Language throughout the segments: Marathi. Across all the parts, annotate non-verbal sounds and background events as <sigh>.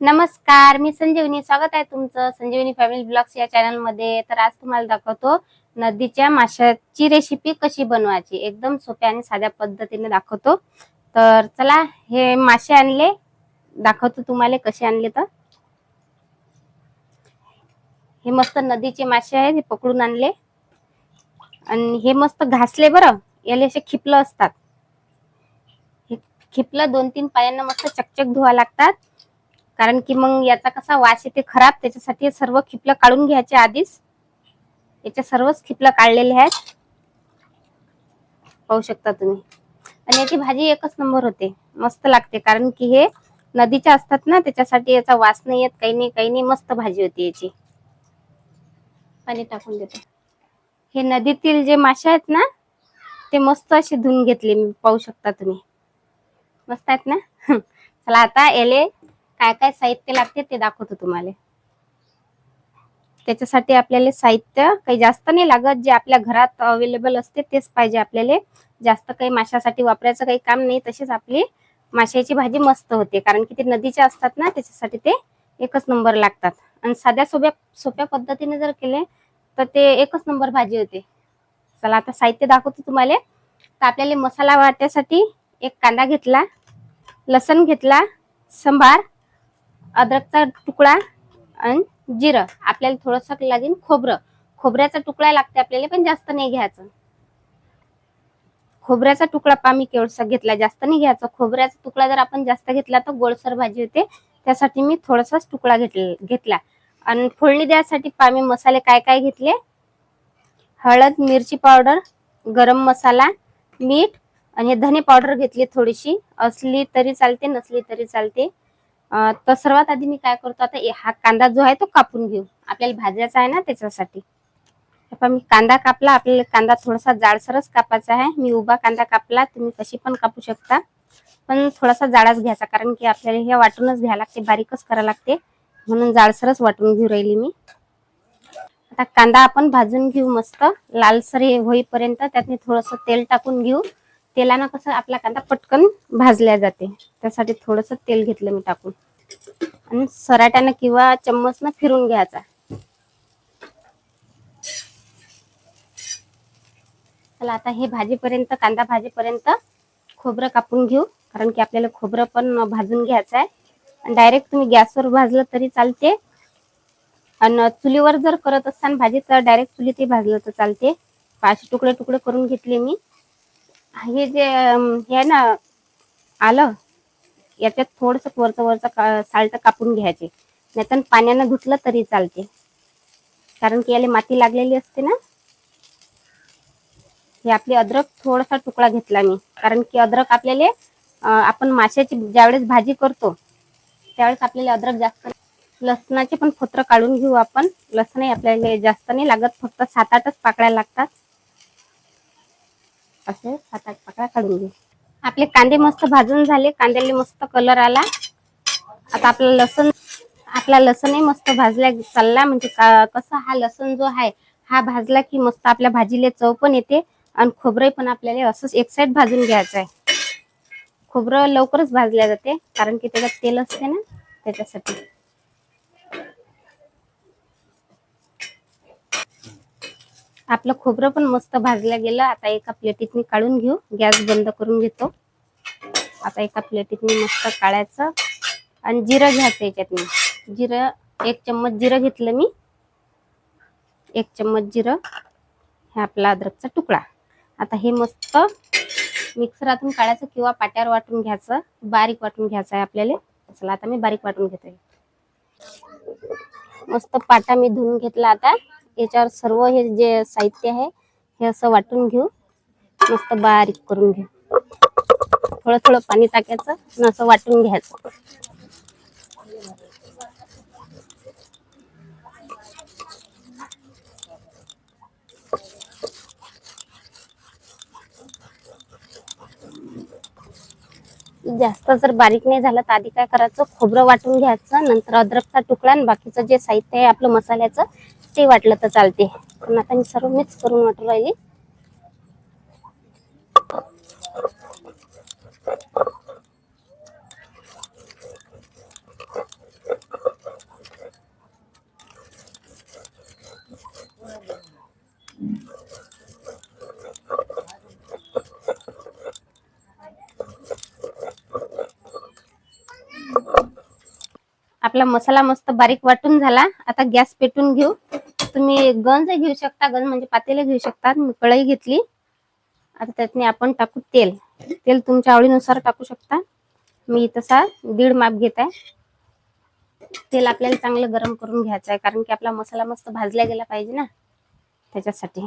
नमस्कार मी संजीवनी. स्वागत आहे तुमचं संजीवनी फॅमिली ब्लॉग्स या चॅनलमध्ये. तर आज तुम्हाला दाखवतो नदीच्या माशाची रेसिपी कशी बनवायची. एकदम सोप्या आणि साध्या पद्धतीने दाखवतो. तर चला हे मासे आणले. दाखवतो तुम्हाला कसे आणले तर. हे मस्त नदीचे मासे आहेत हे पकडून आणले. आणि हे मस्त घासले बरं. याला असे खिपलं असतात. हे खिपलं दोन तीन पायांना मस्त चकचक धुवा लागतात. कारण की मग याचा कसा वास येते खराब त्याच्यासाठी सर्व खिपलं काढून घ्यायचे आधीच. याच्या सर्वच खिपलं काढलेले आहेत. पाहू शकता तुम्ही. आणि याची भाजी एकच नंबर होते. मस्त लागते कारण की हे नदीच्या असतात ना त्याच्यासाठी याचा वास नाही येत. काही नाही काही नाही मस्त भाजी होती याची. पाणी टाकून देते. हे नदीतील जे मासे आहेत ना ते मस्त असे धुवून घेतले मी. पाहू शकता तुम्ही. मस्त आहेत ना? <laughs> चला आता याले काय काय साहित्य लागते ते दाखवतो तुम्हाला. त्याच्यासाठी आपल्याला साहित्य काही जास्त नाही लागत जे आपल्या घरात अवेलेबल असते तेच पाहिजे आपल्याला. जास्त काही माशासाठी वापरायचं काही काम नाही तशीच आपली माशाची भाजी मस्त होते. कारण की ते नदीच्या असतात ना त्याच्यासाठी ते एकच नंबर लागतात. आणि साध्या सोप्या सोप्या पद्धतीने जर केले तर ते एकच नंबर भाजी होते. चला आता साहित्य दाखवतो तुम्हाला. तर आपल्याला मसाला वाटण्यासाठी एक कांदा घेतला लसण घेतला संभार अद्रकचा तुकडा आणि जिरं. आपल्याला थोडंसं लागेल खोबरं. खोबऱ्याचा तुकडा लागते आपल्याला पण जास्त नाही घ्यायचं. खोबऱ्याचा तुकडा पामी केवळसा घेतला जास्त नाही घ्यायचा. खोबऱ्याचा तुकडा जर आपण जास्त घेतला तर गोडसर भाजी होते. त्यासाठी मी थोडासाच तुकडा घेतला आणि फोडणी द्यासाठी पामी मसाले काय काय घेतले? हळद मिरची पावडर गरम मसाला मीठ आणि धने पावडर घेतली थोडीशी. असली तरी चालते नसली तरी चालते. तर सर्वात आधी मी काय करतो आता हा कांदा जो आहे तो कापून घेऊ. आपल्याला भाजायचा आहे ना त्याच्यासाठी. आता मी कांदा कापला आपल्याला कांदा थोडासा जाडसरच कापायचा आहे. मी उभा कांदा कापला तुम्ही कशी पण कापू शकता. पण थोडासा जाडाच घ्यायचा कारण की आपल्याला हे वाटूनच घ्यायला लागते बारीकच करायला लागते. म्हणून जाडसरच वाटून घेऊ राहिली मी. आता कांदा आपण भाजून घेऊ मस्त. लालसर होईपर्यंत त्यात थोडस तेल टाकून घेऊ. तेलानं कसं आपला कांदा पटकन भाजल्या जाते. त्यासाठी थोडस तेल घेतलं मी टाकून. आणि सराट्यानं किंवा चम्मचनं फिरून घ्यायचा. चला आता हे भाजीपर्यंत कांदा भाजीपर्यंत खोबरं कापून घेऊ. कारण की आपल्याला खोबरं पण भाजून घ्यायचं आहे. आणि डायरेक्ट तुम्ही गॅसवर भाजलं तरी चालते. आणि चुलीवर जर करत असताना भाजी तर डायरेक्ट चुलीतही भाजलं तर चालते. पाच तुकडे तुकडे करून घेतले मी. हे जे हे ना आलं याच्यात थोडस वरचं वरचं साल्ट कापून घ्यायचे. नाहीतर पाण्यानं धुतलं तरी चालते. कारण की याला माती लागलेली असते ना. हे आपली अद्रक थोडासा तुकडा घेतला मी. कारण की अद्रक आपल्याला आपण माशाची ज्यावेळेस भाजी करतो त्यावेळेस आपल्याला अद्रक जास्त लसणाचे पण फोत्र काढून घेऊ आपण. लसणही आपल्याला जास्त नाही लागत. फक्त सात आठच पाकळ्या लागतात. असे सात आठ पाकळ्या काढून घेऊ. आपले कांदे मस्त भाजून झाले. कांद्याला मस्त कलर आला. आता आपला लसूण आपला लसूणही मस्त भाजला चालला. म्हणजे कसं हा लसूण जो आहे हा भाजला की मस्त आपल्या भाजीला चव पण येते आणि खोबरं पण आपल्याला असंच एक साईड भाजून घ्यायचं आहे खोबरं लवकरच भाजल्या जाते. कारण की त्याच्यात तेल असते ना त्याच्यासाठी. आपलं खोबरं पण मस्त भाजलं गेलं. आता एका प्लेटीत मी काढून घेऊ. गॅस बंद करून घेतो. आता एका प्लेटीत मी मस्त काढायचं. आणि जिरं घ्यायचं याच्यात मी जिरं एक चम्मच जिरं घेतलं मी. एक चम्मच जिरं. हे आपला अद्रकचा तुकडा. आता हे मस्त मिक्सरातून काढायचं किंवा पाट्यावर वाटून घ्यायचं. बारीक वाटून घ्यायचं आहे आपल्याला. चला आता मी बारीक वाटून घेते. मस्त पाटा मी धुवून घेतला आता. याच्यावर सर्व हे जे साहित्य आहे हे असं वाटून घेऊ. मस्त बारीक करून घेऊ. थोडं थोडं पाणी टाकायचं आणि असं वाटून घ्यायचं. जास्त जर बारीक नाही झालं तर आधी काय करायचं? खोबरं वाटून घ्यायचं नंतर अद्रकचा तुकडा आणि बाकीचं जे साहित्य आहे आपलं मसाल्याचं ते वाटलं तर चालते पण आता मी सर्व मिक्स करून वाटून राहिली. आपला मसाला मस्त बारीक वाटून झाला. आता गॅस पेटून घेऊ. तुम्ही गंज घेऊ शकता. गंज म्हणजे पातेले घेऊ शकता. मी कढई घेतली. आता त्यातने आपण टाकू तेल. तेल तुमच्या आवडीनुसार टाकू शकता. मी तसा दीड माप घेत आहे. तेल आपल्याला चांगलं गरम करून घ्यायचं आहे. कारण की आपला मसाला मस्त भाजला गेला पाहिजे ना. त्याच्यासाठी.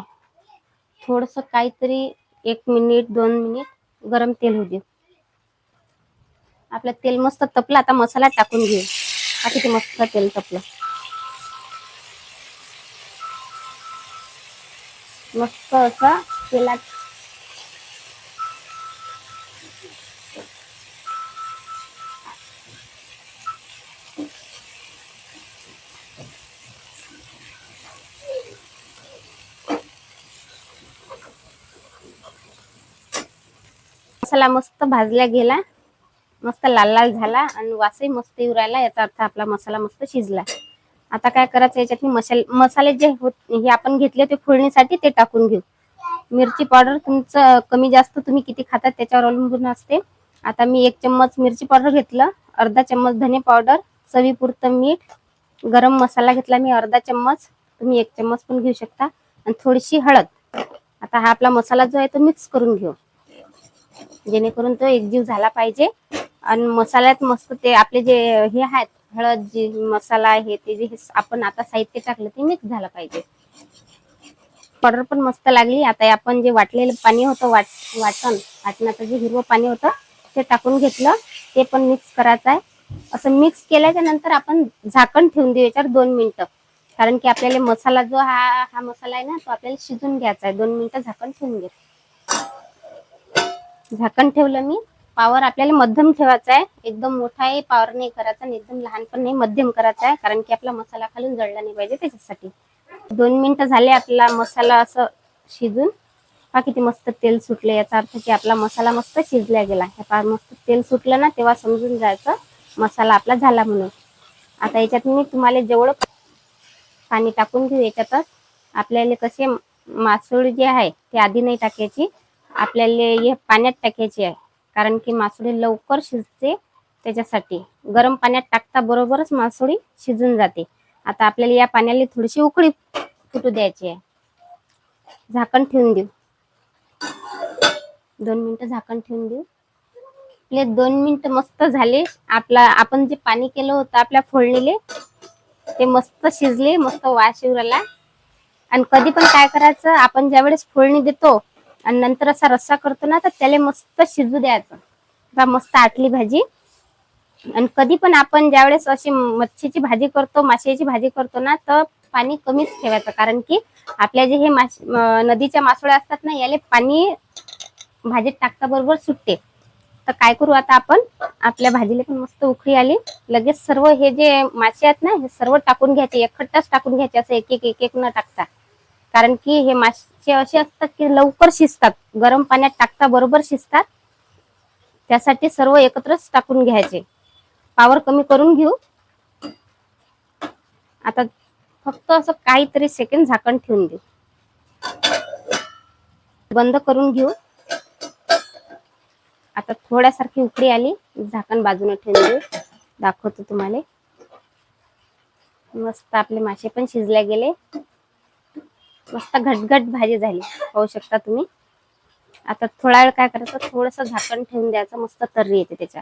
थोडस काहीतरी एक मिनिट दोन मिनिट गरम तेल होऊ दे आपलं तेल मस्त तपलं. आता मसाला टाकून घेऊ. हा किती मस्त तेल तपलं. मस्त असं तेलात मसाला मस्त भाजला गेला. मस्त लाल लाल झाला आणि वासही मस्त येऊ राहिला. याचा अर्थ आपला मसाला मस्त शिजला. आता काय करायचं याच्यात? मसाले मसाले जे होत हे आपण घेतले ते फोडणीसाठी ते टाकून घेऊ. मिरची पावडर तुमचं कमी जास्त तुम्ही किती खातात त्याच्यावर अवलंबून असते. आता मी एक चम्मच मिरची पावडर घेतलं अर्धा चम्मच धने पावडर चवीपुरतं मीठ गरम मसाला घेतला मी अर्धा चम्मच. तुम्ही एक चम्मच पण घेऊ शकता. आणि थोडीशी हळद. आता हा आपला मसाला जो आहे तो मिक्स करून घेऊ. जेणेकरून तो एकजीव झाला पाहिजे. आणि मसाल्यात मस्त ते आपले जे हे आहेत हळद जे मसाला आहे ते जे आपण आता साहित्य टाकलं ते मिक्स झालं पाहिजे. पावडर पण मस्त लागली. आता आपण जे वाटलेलं पाणी होतं वाट वाटण वाटणाचं जे हिरवं पाणी होतं ते टाकून घेतलं. ते पण मिक्स करायचं आहे. असं मिक्स केल्याच्यानंतर आपण झाकण ठेवून देऊ याच्यावर दोन मिनिटं. कारण की आपल्याला मसाला जो हा हा मसाला आहे ना तो आपल्याला शिजून घ्यायचा आहे. दोन मिनिटं झाकण ठेवून घे. झाकण ठेवलं मी. पावर आपल्याला मध्यम ठेवायचा आहे. एकदम मोठा आहे पावर नाही करायचा आणि एकदम लहान पण नाही मध्यम करायचा आहे. कारण की आपला मसाला खालून जळला नाही पाहिजे त्याच्यासाठी. दोन मिनिटं झाले आपला मसाला असं शिजून. हा किती मस्त तेल सुटले याचा अर्थ की आपला मसाला मस्त शिजला गेला. हे पा मस्त तेल सुटलं ना तेव्हा समजून जायचं मसाला आपला झाला म्हणून. आता याच्यात मी तुम्हाला जेवढं पाणी टाकून घेऊ याच्यातच आपल्याला कसे मासूळ जे आहे ते आधी नाही टाकायची. आपल्याला हे पाण्यात टाकायची आहे. कारण की मासोळी लवकर शिजते त्याच्यासाठी. गरम पाण्यात टाकता बरोबरच मासोळी शिजून जाते. आता आपल्याला या पाण्याला थोडीशी उकळी फुटू द्यायची आहे. झाकण ठेवून देऊ. दोन मिनिटं झाकण ठेवून देऊ. आपले दोन मिनिटं मस्त झाले. आपला आपण जे पाणी केलं होतं आपल्या फोडणीले ते मस्त शिजले मस्त वास येऊ राहिला. आणि कधी पण काय करायचं आपण ज्यावेळेस फोडणी देतो आणि नंतर असा रस्सा करतो ना तर त्याला मस्त शिजू द्यायचं. मस्त आटली भाजी. आणि कधी पण आपण ज्यावेळेस अशी मच्छीची भाजी करतो माशाची भाजी करतो ना तर पाणी कमीच ठेवायचं. कारण की आपल्या जे हे माश नदीच्या मासोळ्या असतात ना याले पाणी भाजीत टाकता बरोबर सुटते. तर काय करू आता आपण? आपल्या भाजीला पण मस्त उकळी आली. लगेच सर्व हे जे मासे आहेत ना हे सर्व टाकून घ्यायचे. एकखट्टाच टाकून घ्यायचे असं एक एक एक एक न टाकता. कारण की हे मासे असे असतात की लवकर शिजतात. गरम पाण्यात टाकता बरोबर शिजतात. त्यासाठी सर्व एकत्रच टाकून घ्यायचे. पावर कमी करून घेऊ. आता फक्त असं काहीतरी सेकंड झाकण ठेवून देऊ. बंद करून घेऊ. आता थोड्यासारखी उकळी आली. झाकण बाजूने ठेवून देऊ. दाखवतो तुम्हाला. मस्त आपले मासे पण शिजले गेले. मस्त घटघट भाजी झाली. पाहू शकता तुम्ही. आता थोडा वेळ काय करायचं? थोडस झाकण ठेवून द्यायचं. मस्त तर्री येते त्याच्या